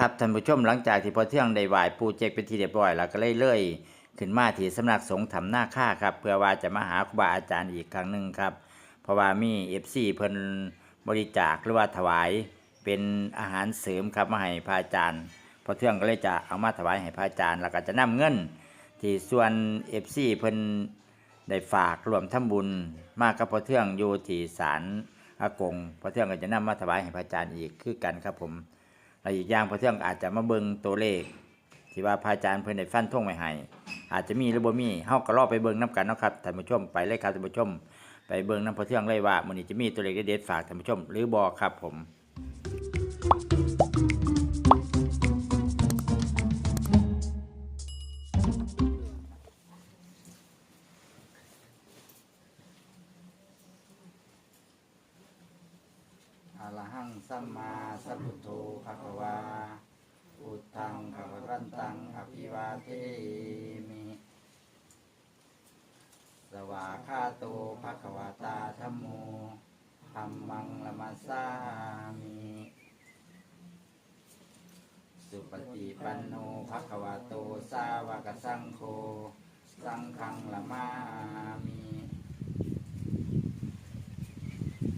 ครับท่านผู้ชมหลังจากที่พอเที่ยงได้ไหวปูเจกเป็นที่เรียบร้อยแล้วก็เลยเลื่อยขึ้นมาที่สำนักสงฆ์ถ้ำหน้าค่าครับ เพื่อว่าจะมาหาครูบาอาจารย์อีกครั้งหนึ่งครับ เพราะว่ามีเอฟซีเพิ่นบริจาคหรือว่าถวายเป็นอาหารเสริมครับมาให้พระอาจารย์พอเที่ยงก็เลยจะเอามาถวายให้พระอาจารย์ แล้วก็จะนำเงิน ที่ส่วนเอฟซีเพิ่นได้ฝากรวมทำบุญมากกับพอเที่ยงอยู่ที่ศาลอากงพอเที่ยงก็จะนำมาถวายให้พระอาจารย์อีกคือกันครับผม และอีกอย่างพอเที่ยงอาจจะมาเบิ่งตัวเลข ที่ว่าพระอาจารย์เพิ่นได้ฟันท่งไว้ให้อาจจะมีหรือบ่มีเฮาก็รอไปเบิ่งนํกันเนาะครับท่านผู้ชมไปเลยครับท่านผู้ชม ไปเบิ่งนํพอเที่ยงเลยว่ามื้อนี้จะมีตัวเลขเด็ดๆฝากท่านผู้ชม หรือบ่ครับผม มมาสัมพุทโธภะคะวาพุทธังภะคะวันตังอภิวาเทมิสวาคาโตภะคะวาตาธัมโมธัมมังละมัสสามิสุปฏิปันโนภะคะวาโตสาวกสังโฆสังฆังละมามิ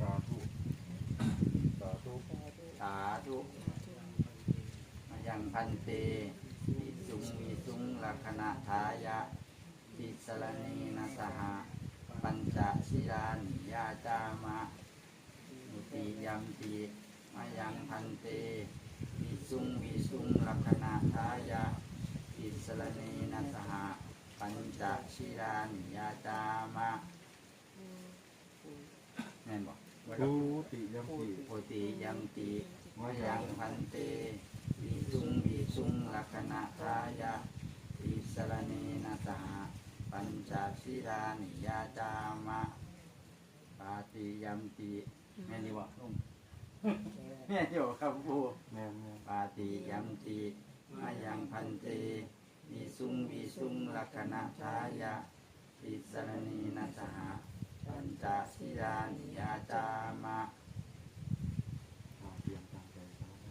สาธุสาธุ สาธุมายั งพันเตวิสุงวิสุงลักขณะทายะติสรณีนาสหะปัญจศิลานิยาจามะมุติยัมปีมายังพันเตวิสุงวิสุงลักขณะทายะติสรณีนาสหะปัญจศิลานิยาจามะแม่นบอกภูติยัมปิโพติยัมติมยังพันเต วิสุงวิสุงลักขณะทายะติสรเนนะสหปัญจศีรานิยาจามะปาติยัมติแม่นี่วะลุงแม่อยู่ครับครูแม่แม่ปาติยัมติมายังพันเตวิสุงวิสุงลักขณะทายะติสรเนนะสหปัญจศีรานิยาจามะ อาเตรียมตั้งใจสาธุ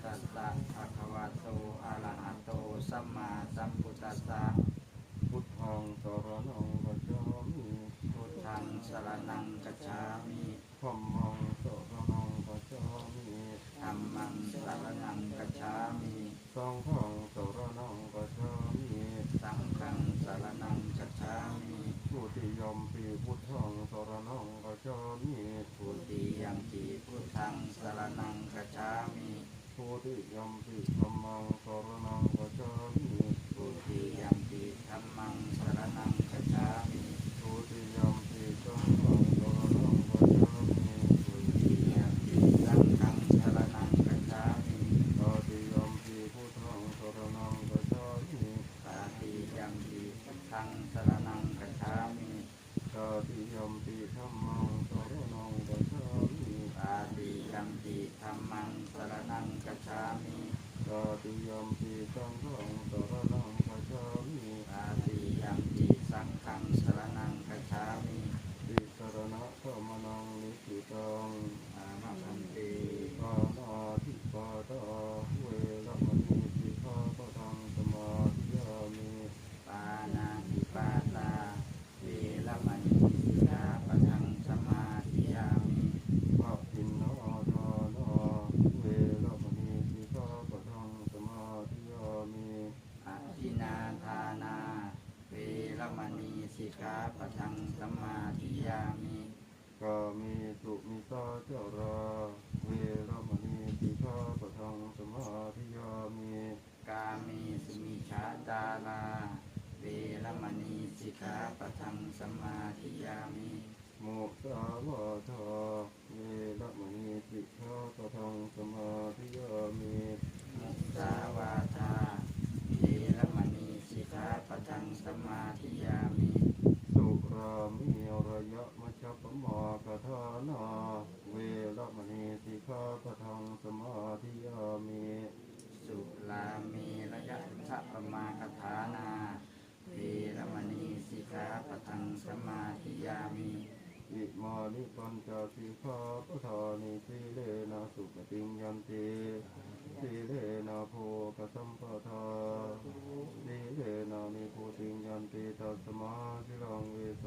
ตัสสะภะคะวะโตอะระหะโตสัมมาสัมพุทธัสสะพุทธังสรณังกัจฉามิพุทธังสรณังกัจฉามิธัมมังสรณังกัจฉามิ ธัมมังสรณังกัจฉามิ สังฆังสรณังกัจฉามิ สังฆังสรณังกัจฉามิ ทุติยมปีพุทธังสรณังกัจฉามิ พุติยัมปิพุทธังสรณังกัจฉามิ ทุติยมปีธัมมังสรณังกัจฉามิ พุติยัมปิธัมมังสรณังกัจฉามิ ทุติยมปีสังฆังสรณังกัจฉามิ พุติยัมปิสังฆังสรณังกัจฉามิ ตติยมปีพุทธังสรณังกัจฉามิ ปาติยัมปิพุทธัง สรนังกัจฉามิตติยมปีธัมมังสรณังกัจฉามิปาติยัมปิธัมมังสรนังกัจฉามิตติยมปีสังฆังสร ตาลา เวรมณีสิกขาปัทังสมาธิยามิ โมสาวาทาเวรมณีสิกขาปัทังสมาธิยามิมุสาวาทาเวรมณีสิกขาปัทังสมาธิยามิ สุรามิระยะมัชฌัปปมากทานา สีเลนะสุปฏิญญันติสีเลนะโภกสัมปทาสีเลนะนิโพธิญญันติตัสมาสิลังเวโส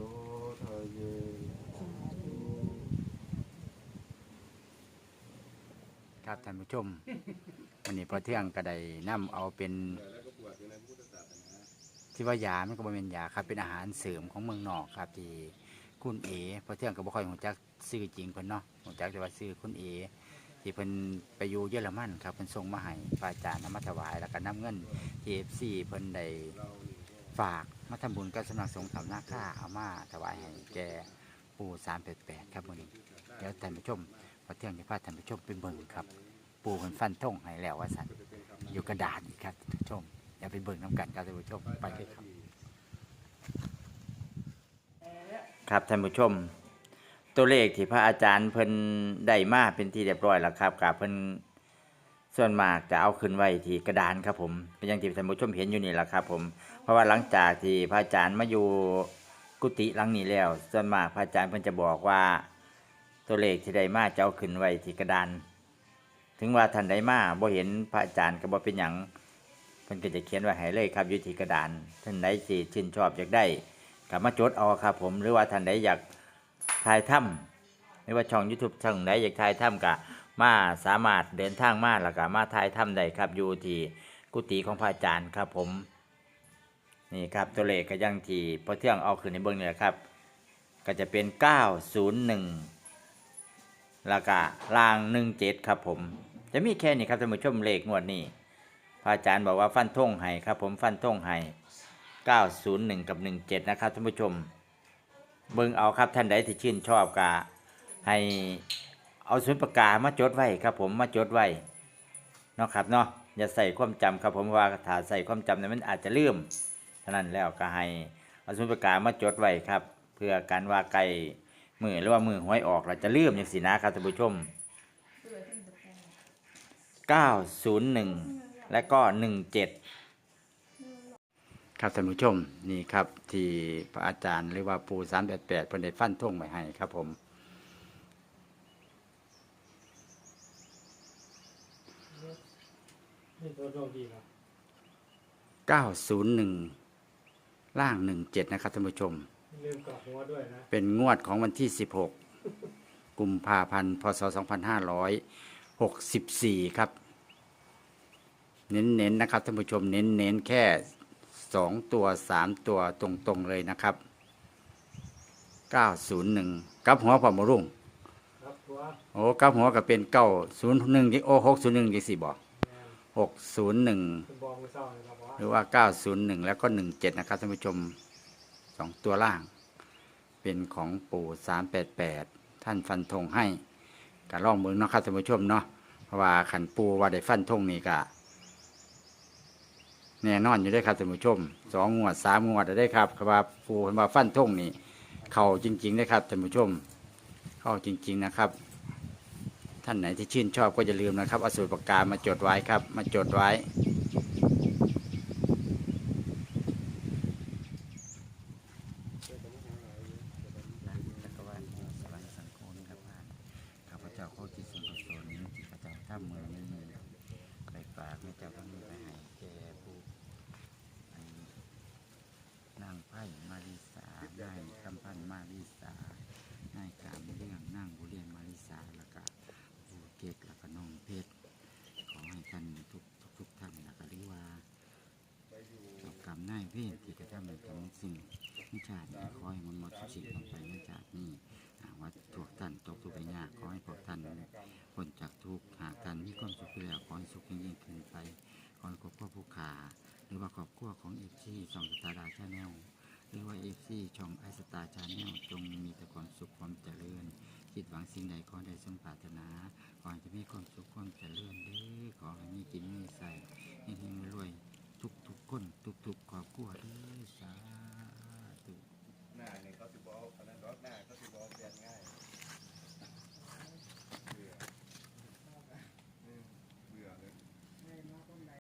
ทะเยครับท่านผู้ชมวันนี้พอเที่ยงก็ได้นํเอาเป็นที่ว่ายามันก็บ่เป็นยาครับเป็นอาหารเสริมของเมืองนอกครับที่คุณเอพอเที่ยงก็บ่ค่อยรู้จัก ชื่อจริงเพิ่นเนาะรู้จักแต่ว่าชื่อคุณเอที่เพิ่นไปอยู่เยอรมันครับเพิ่นส่งมาให้พระอาจารย์นำมาถวายแล้วก็นํเงินที่ FC เพิ่นได้ฝากมาทำบุญกับสำนักสงฆ์ธรรมนาค่าเอามาถวายให้แกปู่388ครับมื้อนี้เดี๋ยวท่านผู้ชมพอเที่ยงจะพาท่านผู้ชมไปเบิ่งครับ ปูมันฟันทงให้แล้วว่าสันอยู่กระดาษอีกครับท่านผู้ชมอย่าไปเบิ่งน้ำกันครับท่านผู้ชมไปเลยครับ ครับท่านผู้ชม ตัวเลขที่พระอาจารย์เพิ่นได้มาเป็นที่เรียบร้อยแล้วครับกับเพิ่นส่วนมากจะเอาขึ้นไว้ที่กระดานครับผมเป็นอย่างที่ท่านผู้ชมเห็นอยู่นี่แหละครับ ผมเพราะว่าหลังจากที่พระอาจารย์มาอยู่กุฏิหลังนี้แล้ว ส่วนมากพระอาจารย์เพิ่นจะบอกว่าตัวเลขที่ได้มาจะเอาขึ้นไว้ที่กระดาน ถึงว่าท่านใดมาบ่เห็นพระอาจารย์ก็บ่เป็นหยังเพิ่นก็จะเขียนไว้ให้เลยครับอยู่ที่กระดานท่านใดสิชื่นชอบอยากได้ก็มาจดเอาครับ ผมหรือว่าท่านใดอยาก ถ่ายถ้ำไม่ว่าช่อง YouTube ช่องใดอยากถ่ายถ้ำก็มาสามารถเดินทางมาแล้วก็มาถ่ายถ้ำได้ครับอยู่ที่กุฏิของพระอาจารย์ครับผมนี่ครับตัวเลขก็ยังที่พอเที่ยงเอาขึ้นในเบื้องนี่แหละครับ ก็จะเป็น 901แล้วก็รางหนึ่งเจ็ดครับผม จะมีแค่นี้ครับท่านผู้ชมเลขงวดนี้พระอาจารย์บอกว่าฟันธงให้ครับผมฟันธงให้เก้าศูนย์หนึ่งกับหนึ่งเจ็ดนะครับท่านผู้ชม เบิ่งเอาครับท่านใดที่ชื่นชอบก็ให้เอาสุนปากกามาจดไว้ครับ ผมมาจดไว้เนาะครับเนาะอย่าใส่ความจำครับผมว่าถ้าใส่ความจำเนี่ยมันอาจจะลืมฉะนั้นแล้วก็ให้เอาสุนปากกามาจดไว้ครับ เพื่อการว่าไก่มือหรือว่ามือหวยออกเราจะลืมอย่างสินะครับท่านผู้ชม 901 และก็ 17 ครับท่านผู้ชมนี่ครับที่พระอาจารย์หรือว่าปู388เพิ่นได้ฟันธงไว้ให้ครับผม นี่ตัวดวงดีครับ901 ล่าง 17 นะครับท่านผู้ชม ลืมกลับหัวด้วยนะเป็นงวดของวันที่ 16 กุมภาพันธ์พศ 2564 ครับ เน้นๆนะครับท่านผู้ชมเน้นๆแค่ 2ตัว3ตัวตรงๆเลยนะครับ901กับหัวพอมรุ่งครับหัวโอ้กับหัวก็เป็น901ที่โอ้601ที่สี่บอกแมน601คุณบอกมือเศร้าเลยครับว่าหรือว่า 901 แล้วก็ 17 นะครับท่านผู้ชม 2 ตัวล่าง เป็นของปู่ 388 ท่านฟันธงให้ก็ล่องเมืองเนาะครับท่านผู้ชมเนาะเพราะว่าขันปูว่าได้ฟันธงนี่ก็ แน่นอนอยู่ได้ครับท่านผู้ชมสองงวดสามงวดได้ครับคำว่าปูเพิ่นว่าฟันท่งนี่เข่าจริงๆได้ครับท่านผู้ชม เข้าจริง ๆนะครับ ท่านไหนที่ชื่นชอบก็อย่าลืมนะครับเอาสูตรปากกามาจดไว้ครับ มาจดไว้ จักรวาลแห่งสวรรค์สังโฆนิครับข้าพเจ้าขอจิตส่วนกุศลที่ข้าพเจ้าทำเมื่อนี้ไปฝากแม่เจ้าทั้งนี้ไปให้แก่ผู้อันนางไพ่มาริสานายคำพันธ์มาริสานายกามเรื่องนางบุเรียนมาริสาแล้วก็ผู้เกตแล้วก็น้องเพชรขอให้ท่านทุกทุกทุกท่านแล้วก็เรียกว่าเจ้ากรรมนาย เวรที่กระทำในทำสิ่งนิชาติขอให้มันหมดทุกสิ่งลงไปในจากนี้ว่าพวกท่านตกทุกข์ได้ยากขอให้พวกท่านพ้นจากทุกข์หากท่านมีความสุขแล้วขอให้สุขยิ่งขึ้นไปขอให้ครอบครัวผู้ขาหรือว่าครอบครัวของเอฟซีช่องสตาร์ดาชาแนลหรือว่าเอฟซีช่องไอสตาร์ชาแนลจงมีแต่ความสุขความเจริญคิดหวังสิ่งใดขอได้สมปรารถนาขอให้จะมีความสุขความเจริญเด้อขอให้มีกินมีใส่ให้เฮงรวย คนทุกๆครอบครัวเด้อสาธุหน้าเนี่ยเขา